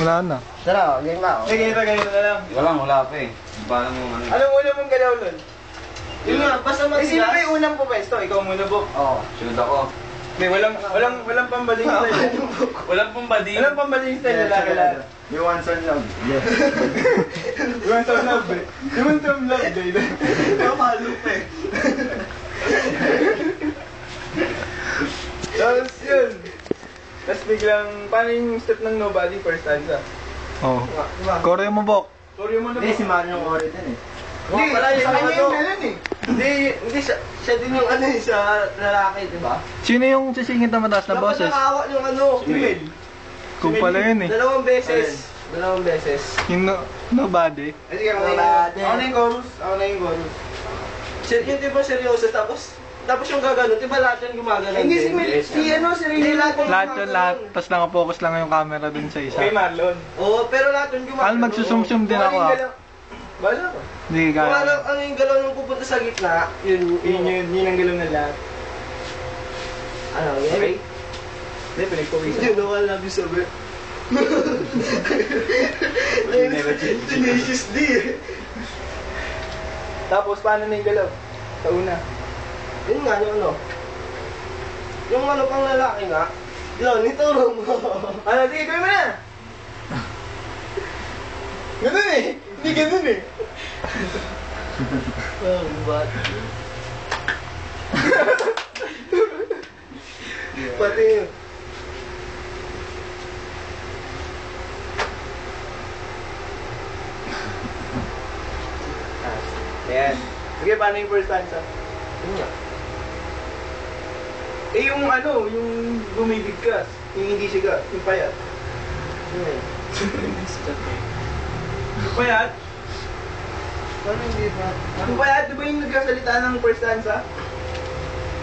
Wala na. Tara, game na. Sige, ito, ganito na lang. Walang wala pa eh. Paano mo ano? Anong una mong galaw nun? Yun nga, basta Eh, sino ba yung unang pupesto? Ikaw muna, Bok. Oo. Sunod ako. May walang, walang, walang pambaling style. Walang pumbadi. walang pambaling style lalaki lahat. You want some love? Yeah. You want some love, eh? You want some love, baby? Kamalup eh. Tapos yun. Tapos biglang, paano yung step ng nobody first stanza? Oh. Diba? Koreo mo, Bok. Sorry mo na Hindi, si Mario yung ori din eh. Hindi, Wala yung sa kanya ano. yung ganun eh. Hindi, hindi siya, siya din yung ano eh, sa lalaki, di ba? Sino yung sisingit na mataas na Dapat boses? nakahawak yung ano, Female. Kung pala yun eh. Dalawang beses. Dalawang beses. Yung no, nobody. Eh, sige, ako na yung, Nobody. ako na yung chorus. Ako na yung chorus. Ser yun di ba seryoso, tapos, tapos yung gagano, di ba lahat yan gumagano? Hindi, si Mel, si ano, si Hindi, Ray lahat yung Lahat yun, lahat. Tapos nakafocus lang yung camera dun sa isa. Kay Marlon. Oo, pero lahat yung gumagano. Al, magsusum-sum din ako ah. Bala ko. Hindi Kung ano, kaya. ano yung galaw nung pupunta sa gitna, yun, Yun, yun, yun ang galaw ng lahat. Ano, yun? Okay? Hindi, pinagpawisan. You know I love you so much. Tenacious D eh. Tapos, paano na yung galaw? Sa una. Yun nga, yung ano. Yung ano pang lalaki nga, yun, ituro mo. Ano, sige, gawin mo na! Ganun eh! Hindi ganun eh! Oh, but... Pati yun. Ayan. Sige, paano yung first stanza? Yun nga. Eh, yung ano, yung bumibigkas. Yung hindi siga, yung payat. Yun eh. Yung payat? Paano hindi ba? Yung payat, di ba yung nagkasalita ng first stanza?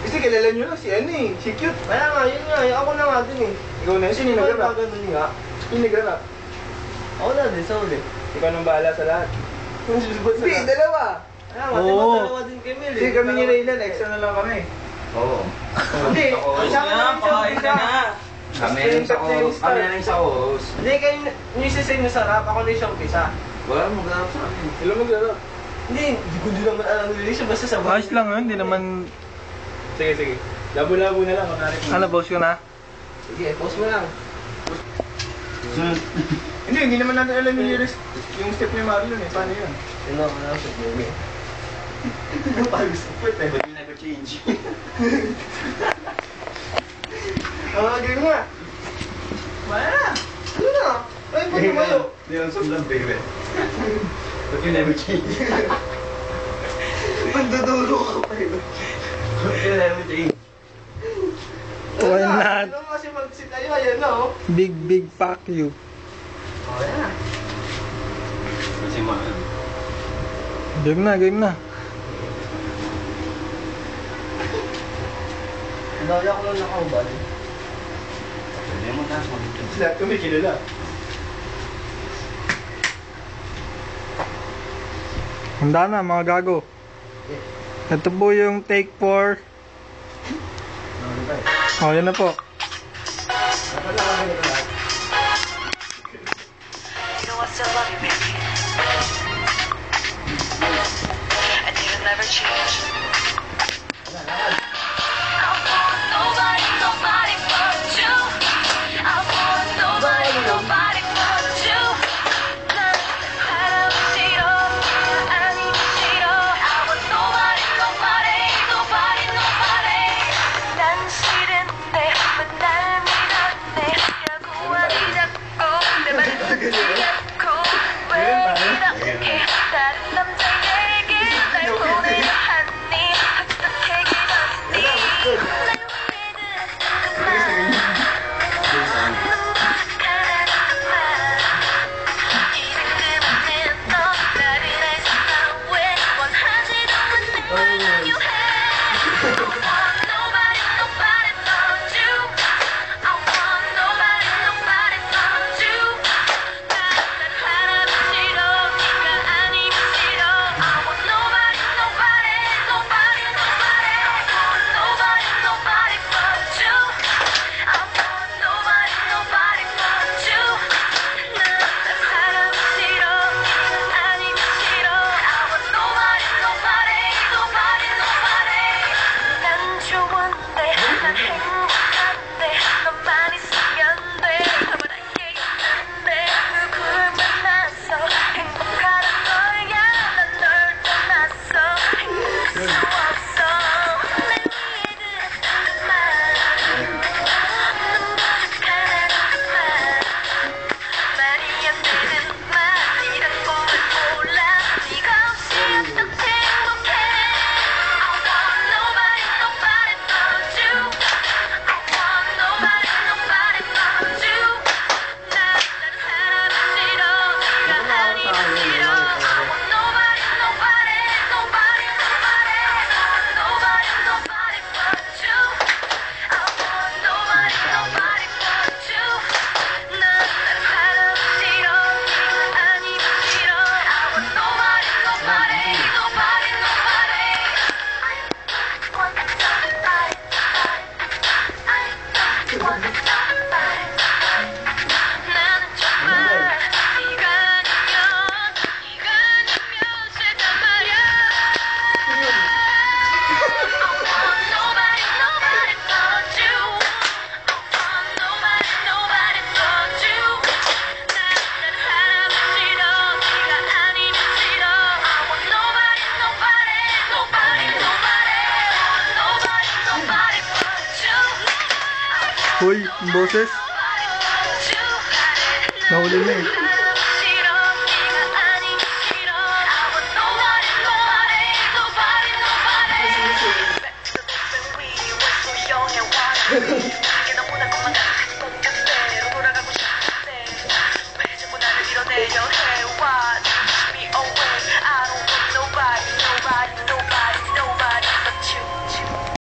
Kasi kilala nyo lang si ano eh, si cute. Kaya nga, yun nga, eh, ako na nga din eh. Ikaw na yun, sino yung Ano nag-rap? pa ganun nga? Yung nag-rap. Ako na din, sa uli. Ikaw nang bahala sa lahat. Hindi, dalawa. Kaya nga, Oo. diba dalawa din kay Mel eh. Kasi kami ni Raylan, extra na lang kami. Oo. Hindi, Ako. siya ka lang siya Pakain ka na. Kami na lang sa chorus. Kami na lang sa chorus. Hindi, kayo yung isisay nyo sa rap, ako na yung siyang pisa. Wala mo ganap sa akin. Sila mag-rap. Hindi, hindi ko din naman alam yung lyrics, basta sa Ayos lang yun, hindi naman... Sige, sige. Labo-labo na lang. Ano, boss ko na? Sige, post mo lang. Hindi, hindi naman natin alam yung lyrics. Yung step ni Marlon eh, paano yun? Ano, ano sa movie? Pag-support eh. But you never change. Oo, game nga. Wala na. Ano na? Ay, ba't tumayo? Hindi lang sobrang baby. But you never change. Mandudulo ka pa yun. But you never change. Why Ano na? not? Ano kasi mag-sit tayo, ayan na oh. Big, big fuck you. Oh, na. Kasi mahal. Game na, game na. Dahil ako lang nakaubad. Hindi mo taas mag-change. Lahat kami kilala. Handa na, mga gago. Ito po yung take 4. Oh, yun na po. You know I still love you, baby. Yeah. Hoy, bosses, boses. Nahuli na. Thank you.